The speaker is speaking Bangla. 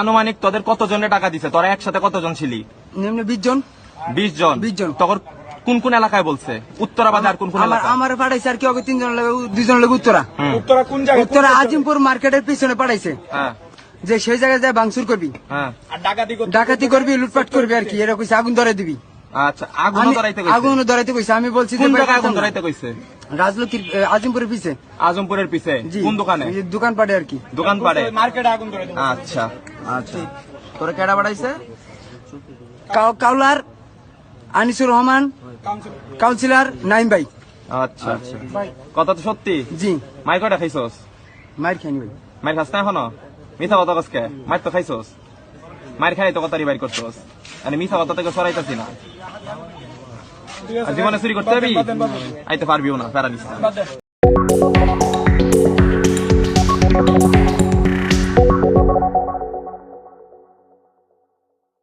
আনুমানিক তোদের কতজনে টাকা দিছে? তোরা একসাথে কতজন ছিলি? বিশ জন। বিশ জন? 20 জন। তখন কোন কোন এলাকায় বলছে? উত্তরা আর কোন কোন আমার এলাকা আমার পাঠাইছে আর কি আগে তিনজন লাগে দুইজন লাগে উত্তরা। উত্তরা কোন জায়গা উত্তরা আজিমপুর মার্কেটের পিছনে পাঠাইছে। হ্যাঁ। যে সেই জায়গায় যায় ভাঙচুর করবি। হ্যাঁ। আর ডাকাতি করবি লুটপাট করবি আর কি এরকম কইছে, আগুন ধরে দিবি। আচ্ছা আগুন আমি- ধরাইতে আগুন কইছে ধরাইতে কইছে। আমি বলছি কোন জায়গায় আগুন। ধরাইতে কইছে? আজিমপুরের পিছে। আজমপুরের পিছে? কোন দোকানে? দোকান পাটে আর কি। দোকান পাড়ে মার্কেটে আগুন ধরে আচ্ছা। আচ্ছা। তোরা কেডা বাড়াইছে? কাউ- কাউলার আনিসুর রহমান কাউন্সিল কাউন্সিলর নাইম ভাই। আচ্ছা আচ্ছা। কথা তো সত্যি? জি। মাই কয়টা খাইছস? মার খাইনি ভাই। মায়ের খাস না এখনও? মিথ্যা কথা কসকে? মায়ের তো খাইছস। মায়ের খাই তো কথা বাইর করছস। মানে মিথ্যা কথা থেকে সরাইতাছি না জীবনে চুরি করতে পারবি। আইতে পারবিও না প্যারা।